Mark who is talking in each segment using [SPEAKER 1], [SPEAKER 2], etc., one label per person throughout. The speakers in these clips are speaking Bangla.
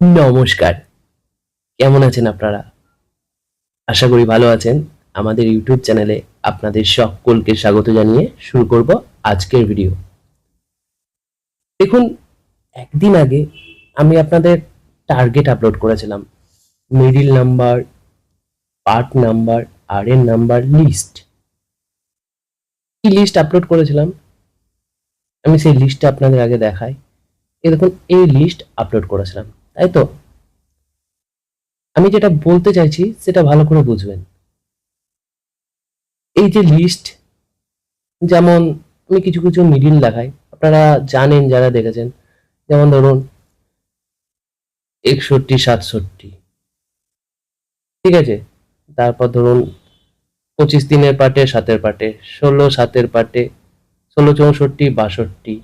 [SPEAKER 1] নমস্কার। কেমন আছেন আপনারা? আশা করি ভালো আছেন। আমাদের ইউটিউব চ্যানেলে আপনাদের সকলকে স্বাগত জানিয়ে শুরু করব আজকের ভিডিও। দেখুন, একদিন আগে আমি আপনাদের টার্গেট আপলোড করেছিলাম। মিডিল নাম্বার পার্ট নাম্বার আর এর নাম্বার লিস্ট কি লিস্ট আপলোড করেছিলাম? আমি সেই লিস্টটা আপনাদের আগে দেখাই। এই দেখুন, এই লিস্ট আপলোড করেছিলাম। তাই তো আমি যেটা বলতে চাইছি, সেটা ভালো করে বুঝবেন। এই যে লিস্ট যেমন আমি কিছু কিছু মিডিল দেখাই, আপনারা জানেন যারা দেখেছেন। যেমন ধরুন, একষট্টি, সাতষট্টি। ঠিক আছে? তারপর ধরুন, পঁচিশ দিনের পাটে, সাতের পাটে, ষোলো, সাতের পাটে, ষোলো, চৌষট্টি, বাষট্টি।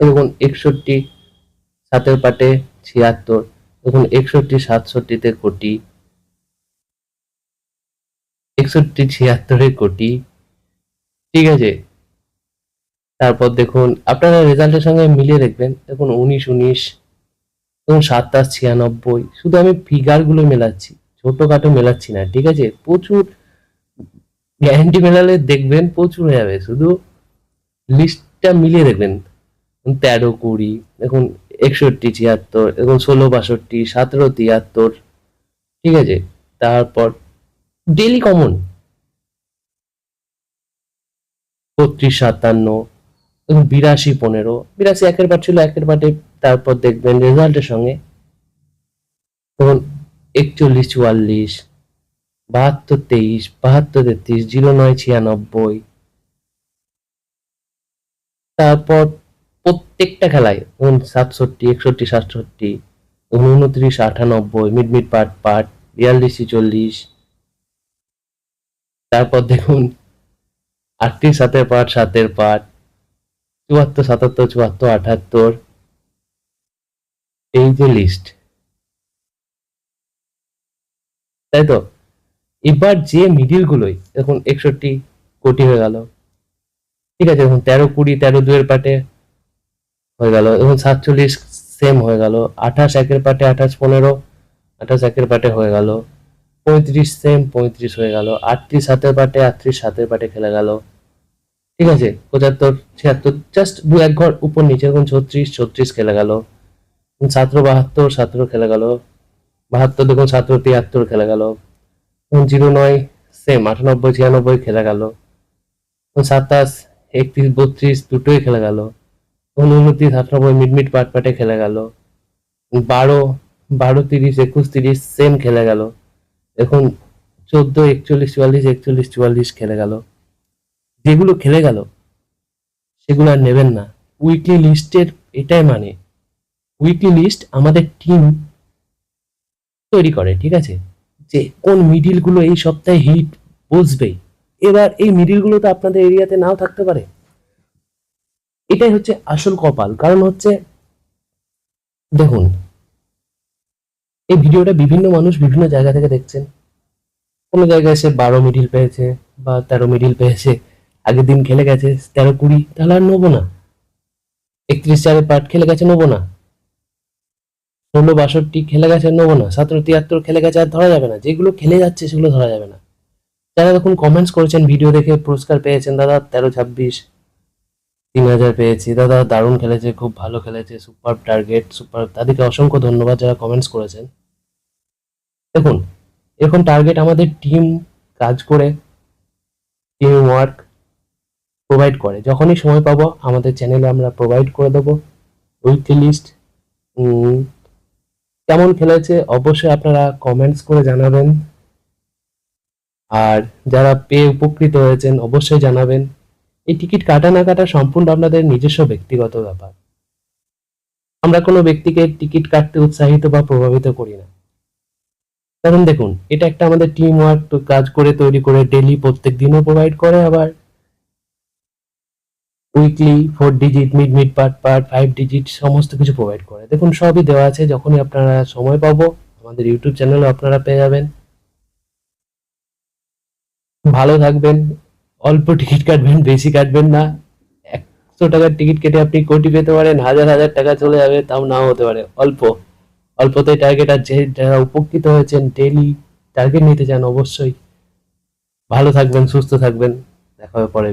[SPEAKER 1] দেখুন একষট্টি সাতের পাটে ছিয়াত্তর দেখুন একষট্টি, সাতষট্টিতে কোটি, একষট্টি, ছিয়াত্তরে কোটি, ঠিক আছে? তারপর দেখুন, আপনারা রেজাল্টের সঙ্গে মিলিয়ে দেখবেন, দেখুন উনিশ উনিশ দেখুন সাতাশ, ছিয়ানব্বই, শুধু আমি ফিগারগুলো মেলাচ্ছি, ছোটখাটো মেলাচ্ছি না, ঠিক আছে? প্রচুর গ্যারান্টি মেলালে দেখবেন প্রচুর হয়ে যাবে, শুধু লিস্টটা মিলিয়ে দেখবেন, তেরো, কুড়ি, দেখুন একষট্টি, ছিয়াত্তর দেখুন ষোলো, বাষট্টি, সতেরো, তিয়াত্তর, ঠিক আছে? তারপর ডেলি কমন বত্রিশ, সাতান্ন বিরাশি, পনেরো। বিরাশি একের পাট ছিল, একের পাটে তারপর দেখবেন রেজাল্টের সঙ্গে দেখুন একচল্লিশ, চুয়াল্লিশ, বাহাত্তর, তেইশ, বাহাত্তর, তেত্রিশ, জিরো নয়, ছিয়ানব্বই। তারপর প্রত্যেকটা খেলায় সাতষট্টি, একষট্টি, সাতষট্টি, উনত্রিশ, আটানব্বই মিড মিড পাট পাট বিয়াল্লিশ চল্লিশ তারপর দেখুন আটত্রিশ, সাতের পাট সাতের পাট চুয়াত্তর, সাতাত্তর, চুয়াত্তর, আটাত্তর, এই যে লিস্ট তাই তো? এবার যে মিডিল গুলোই, দেখুন একষট্টি কোটি হয়ে গেল। ঠিক আছে, দেখুন তেরো কুড়ি, তেরো দুয়ের পাটে হয়ে গেল। এবং সাতচল্লিশ সেম হয়ে গেল। আঠাশ একের পাটে আঠাশ পনেরো, আঠাশ একের পাটে হয়ে গেল। পঁয়ত্রিশ সেম পঁয়ত্রিশ হয়ে গেল। আটত্রিশ সাতের পাটে আটত্রিশ সাতের পাটে খেলে গেল। ঠিক আছে? পঁচাত্তর, ছিয়াত্তর জাস্ট দু এক ঘর উপর নিচে এখন ছত্রিশ ছত্রিশ খেলে গেল। সতেরো, বাহাত্তর, সতেরো খেলে গেল। বাহাত্তর দেখুন, সতেরো, তিয়াত্তর খেলে গেল। জিরো নয় সেম আটানব্বই, ছিয়ানব্বই খেলে গেল। সাতাশ, একত্রিশ, বত্রিশ, দুটোই খেলে গেল। উনত্রিশ আটানব্বই মিড মিড পাট পাটে খেলে গেল। বারো বারো তিরিশ, একুশ তিরিশ সেম খেলে গেল। এখন চোদ্দ, একচল্লিশ, চুয়াল্লিশ একচল্লিশ, চুয়াল্লিশ খেলে গেল। যেগুলো খেলে গেল, সেগুলো আর নেবেন না। উইকলি লিস্টের এটাই মানে। উইকলি লিস্ট আমাদের টিম তৈরি করে, ঠিক আছে? যে কোন মিডিলগুলো এই সপ্তাহে হিট বসবেই। এবার এই মিডিলগুলো তো আপনাদের এরিয়াতে নাও থাকতে পারে। এটাই হচ্ছে আসল কপাল। কারণ হচ্ছে, দেখুন, এই ভিডিওটা বিভিন্ন মানুষ বিভিন্ন জায়গা থেকে দেখছেন। কোনো জায়গায় সে বারো মিডিল পেয়েছে বা তেরো মিডিল পেয়েছে, আগের দিন খেলে গেছে তেরো কুড়ি, তাহলে আর নেব না। একত্রিশ চারের পাট খেলে গেছে, নেব না। ষোলো বাষট্টি খেলে গেছে, নেব না। সতেরো তিয়াত্তর খেলে গেছে, আর ধরা যাবে না। যেগুলো খেলে যাচ্ছে, সেগুলো ধরা যাবে না। যারা দেখুন কমেন্টস করেছেন, ভিডিও দেখে পুরস্কার পেয়েছেন, দাদা, তেরো ছাব্বিশ। তিন হাজার পেয়েছি। দাদা, দারুণ খেলেছে, খুব ভালো খেলেছে সুপার টার্গেট সুপার তাদেরকে অসংখ্য ধন্যবাদ যারা কমেন্টস করেছেন। দেখুন, এরকম টার্গেট আমাদের টিম কাজ করে টিম ওয়ার্ক প্রোভাইড করে। যখনই সময় পাবো, আমাদের চ্যানেলে আমরা প্রোভাইড করে দেবো। উইকলি লিস্ট কেমন খেলেছে, অবশ্যই আপনারা কমেন্টস করে জানাবেন। আর যারা পেয়ে উপকৃত হয়েছেন, অবশ্যই জানাবেন। এই টিকিট কাটা না কাটা সম্পূর্ণ আপনাদের নিজস্ব ব্যক্তিগত ব্যাপার। আমরা কোনো ব্যক্তিকে টিকিট কাটতে উৎসাহিত বা প্রভাবিত করি না। কারণ দেখুন, এটা একটা আমাদের টিম ওয়ার্ক কাজ করে তৈরি করে ডেলি প্রত্যেক দিনও প্রোভাইড করে আবার weekly four digit mid mid part part five digit সমস্ত কিছু প্রোভাইড করে। দেখুন, সবই দেওয়া আছে, যখনই আপনারা সময় পাবো, আমাদের ইউটিউব চ্যানেলে আপনারা পেয়ে যাবেন। ভালো থাকবেন অল্প টিকিট কাটবেন, বেশি কাটবেন না। একশো টাকার টিকিট কেটে আপনি কোটি পেতে পারেন, হাজার হাজার টাকা চলে যাবে, তাও নাও হতে পারে। অল্প, অল্পতে টার্গেট আর যে যারা উপকৃত হয়েছেন ডেলি টার্গেট নিতে চান অবশ্যই। ভালো থাকবেন, সুস্থ থাকবেন। দেখা হবে পরে